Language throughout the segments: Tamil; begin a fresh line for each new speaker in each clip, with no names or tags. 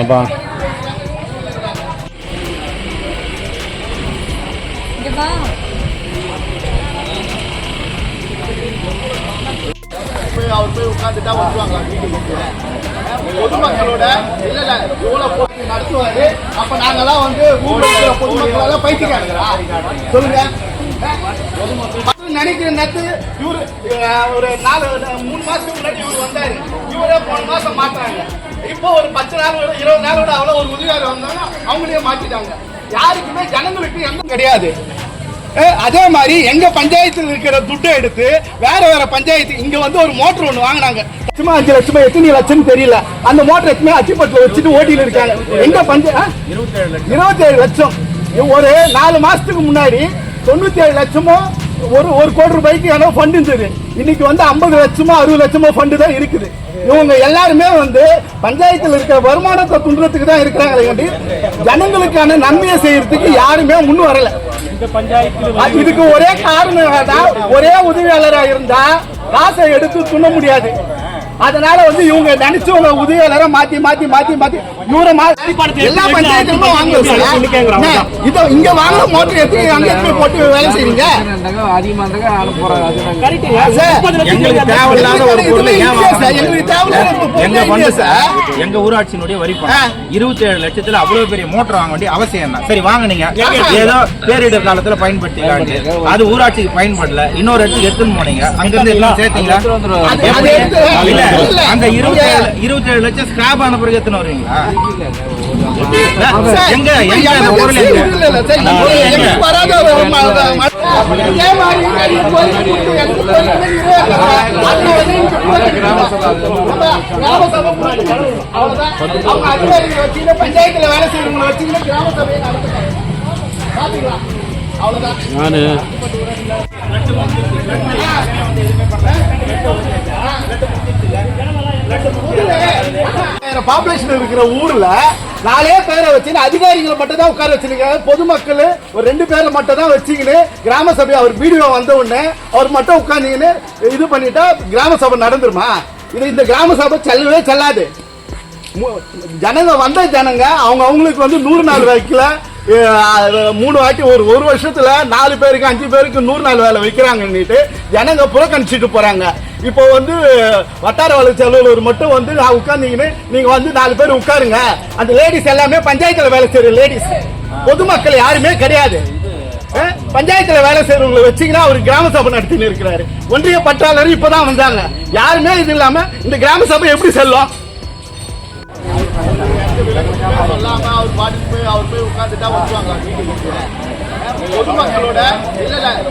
அப்பா
போய் அவர் போய் உட்காந்துட்டா வந்துருவாங்க பொதுமக்களோட இல்ல இல்ல இவ்வளவு போட்டி நடத்துவாரு. அப்ப நாங்கெல்லாம் வந்து பொதுமக்களெல்லாம் பைத்தியக்காரங்களா சொல்லுங்க. நினைக்கிற நேரத்து இவரு ஒரு நாலு மூணு மாசத்துக்கு முன்னாடி இவர் வந்தாரு. இவரே போன மாசம் மாட்டாங்க இப்போ ஒரு பத்து நாள் இருபது நாள் விட அவ்வளவு ஒரு உதவியாளர் வந்தாங்க அவங்களையே மாத்திட்டாங்க. யாருக்குமே ஜனங்களுக்கு எந்த கிடையாது. அதே மாதிரி எங்க பஞ்சாயத்துல இருக்கிற துட்டை எடுத்து வேற வேற பஞ்சாயத்து இங்க வந்து ஒரு மோட்டர் ஒண்ணு வாங்கினாங்க. லட்சமா அஞ்சு லட்சமா எத்தனை லட்சம் தெரியல. அந்த மோட்டர் எத்தனை அச்சிப்பட்டுல வச்சுட்டு ஓட்டிட்டு இருக்காங்க. எங்க பஞ்ச இருபத்தேழு லட்சம். ஒரு நாலு மாசத்துக்கு முன்னாடி தொண்ணூத்தி ஏழு லட்சமோ ஒரு ஒரு கோடி ரூபாய்க்கு ஏதோ ஃபண்ட் இருந்தது. இன்னைக்கு வந்து ஐம்பது லட்சமோ அறுபது லட்சமோ ஃபண்டு தான் இருக்குது. இவங்க எல்லாருமே வந்து பஞ்சாயத்துல இருக்கிற வருமானத்தை துண்டுறதுக்கு தான் இருக்கிறாங்க ஜனங்களுக்கான நன்மையை செய்யறதுக்கு யாருமே முன் வரல. இதுக்கு ஒரே காரணம் ஒரே உதவியாளரா இருந்தா காசை எடுத்து துண்ண முடியாது. அதனால வந்து இவங்க நினைச்சு உங்க உதவியாளரை மாத்தி மாத்தி மாத்தி மாத்தி இவரை மா- எல்லா பஞ்சாயத்துலயும் வாங்குவோம் சார். இத இங்க வாங்குற மோட்டர் எத்தனை அங்க எத்தனை போட்டு வேலை செய்றீங்க?
தேவையில்லாத ஒரு பொருளை எங்க பண்டு
சார்?
எங்க ஊராட்சியினுடைய வரி. பணம். இருபத்தி ஏழு லட்சத்துல அவ்வளவு பெரிய மோட்டர் வாங்க வேண்டிய அவசியம் என்ன? சரி வாங்குனீங்க ஏதோ பேரிடர் காலத்துல பயன்படுத்திக்கலான்ட்டு. அது ஊராட்சிக்கு பயன்படல. இன்னொரு இடத்துக்கு எடுத்துன்னு போனீங்க. அங்க இருந்து எல்லாம் சேர்த்தீங்களா அங்க இருபத்தி ஏழு இருபத்தி ஏழு லட்சம் ஸ்கிராப் ஆன பிறகு எத்தனை வருவீங்களா எங்க? எங்க? அந்த பொருள் அந்த
பஞ்சாயத்துல வேலை செய்யறவங்களை வச்சுக்கிட்டு கிராம சபையை நடத்துறாங்க. பாத்தீங்களா? அவ்வளவுதான். பாப்புலேஷன் இருக்கிற ஊர்ல நாலே பேரை வச்சு அதிகாரிகளை மட்டும் தான் உட்கார வச்சிருக்காங்க பொதுமக்கள் ஒரு ரெண்டு பேரை மட்டும் தான் வச்சுக்கின்னு கிராம சபை அவர் வீடியோ வந்த உடனே அவர் மட்டும் உட்காந்துக்கின்னு இது பண்ணிட்டா கிராம சபை நடந்துருமா? இது இந்த கிராம சபை செல்லவே செல்லாது. ஜனங்க வந்த ஜனங்க அவங்க அவங்களுக்கு வந்து நூறு நாள் வைக்கல மூணு வாட்டி ஒரு ஒரு வருஷத்துல நாலு பேருக்கு அஞ்சு பேருக்கு நூறு நாள் வேலை வைக்கிறாங்கன்னுட்டு ஜனங்க புறக்கணிச்சிட்டு போறாங்க. இப்போ வந்து வட்டார வளர்ச்சி அலுவலர் மட்டும் வந்து உட்கார்ந்தீங்கன்னு நீங்க வந்து நாலு பேர் உட்காருங்க. அந்த லேடிஸ் எல்லாமே பஞ்சாயத்துல வேலை செய்யற லேடிஸ் பொதுமக்கள் யாருமே கிடையாது. பஞ்சாயத்துல வேலை செய்யறவங்களை வச்சீங்கன்னா அவர் கிராம சபை நடத்தின்னு இருக்கிறாரு. ஒன்றிய பற்றாளர் இப்பதான் வந்தாங்க. யாருமே இது இல்லாம இந்த கிராம சபை எப்படி செல்லும்? சொல்லாம அவர் பாட்டுக்கு போய் அவர் போய் உட்காந்துட்டா வந்துருவாங்க பொதுமக்களோட இல்ல
இருக்குது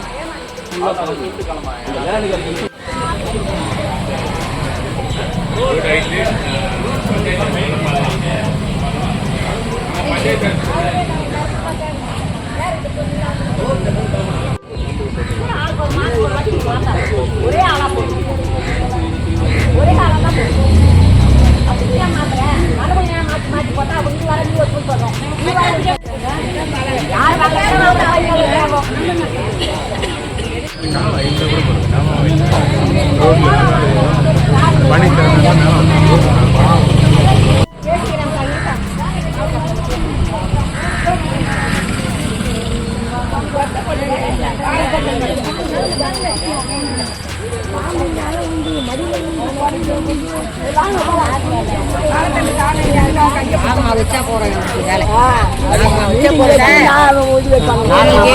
உள்ள வச்சா போறேன் வேலை. வச்சா போறேன். நாளைக்கு